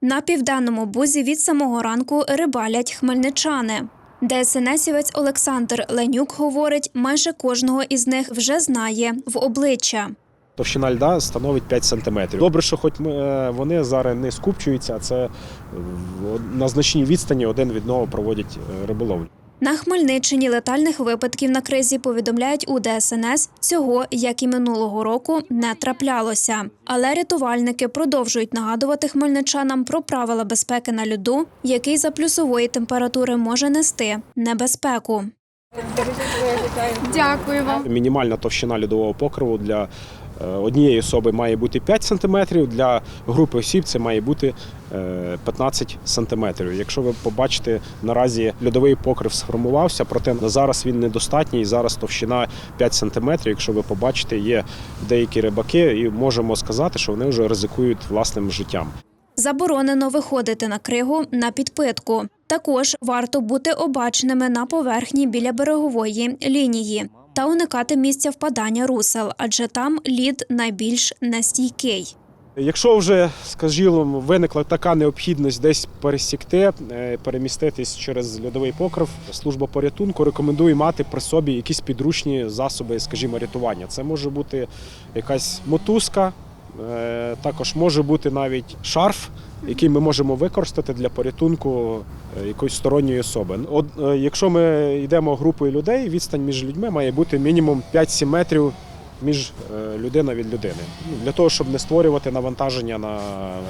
На південному бузі від самого ранку рибалять хмельничани. ДСНСівець Олександр Ленюк говорить, майже кожного із них вже знає в обличчя. Товщина льда становить 5 сантиметрів. Добре, що хоч ми, е, вони зараз не скупчуються, а це на значній відстані один від одного проводять е, риболовлю. На Хмельниччині летальних випадків на кризі повідомляють у ДСНС. Цього, як і минулого року, не траплялося. Але рятувальники продовжують нагадувати хмельничанам про правила безпеки на льоду, який за плюсової температури може нести небезпеку. Дякую вам. Мінімальна товщина льодового покриву для однієї особи має бути 5 сантиметрів, для групи осіб це має бути е, 15 сантиметрів. Якщо ви побачите, наразі льодовий покрив сформувався, проте зараз він недостатній. Зараз товщина 5 сантиметрів. Якщо ви побачите, є деякі рибаки, і можемо сказати, що вони вже ризикують власним життям. Заборонено виходити на кригу на підпитку. Також варто бути обачними на поверхні біля берегової лінії та уникати місця впадання русел, адже там лід найбільш нестійкий. Якщо вже, скажімо, виникла така необхідність десь пересікти, е, переміститись через льодовий покрив, служба порятунку рекомендує мати при собі якісь підручні засоби, скажімо, рятування. Це може бути якась мотузка, е, також може бути навіть шарф, який ми можемо використати для порятунку якоїсь сторонньої особи. От, е, якщо ми йдемо групою людей, відстань між людьми має бути мінімум 5-7 метрів між е, людина від людини, Ну, для того, щоб не створювати навантаження на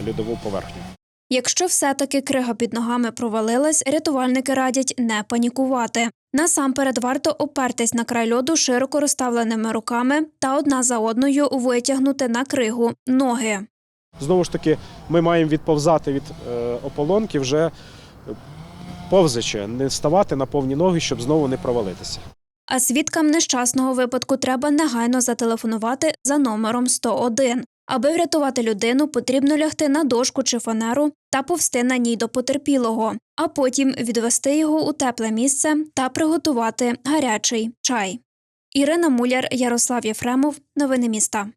льодову поверхню. Якщо все-таки крига під ногами провалилась, рятувальники радять не панікувати. Насамперед варто опертись на край льоду широко розставленими руками та одна за одною витягнути на кригу ноги. Знову ж таки, ми маємо відповзати від е, ополонки вже е, повзачи, не ставати на повні ноги, щоб знову не провалитися. А свідкам нещасного випадку треба негайно зателефонувати за номером 101. Аби врятувати людину, потрібно лягти на дошку чи фанеру та повсти на ній до потерпілого, а потім відвести його у тепле місце та приготувати гарячий чай. Ірина Муляр, Ярослав Єфремов. Новини міста.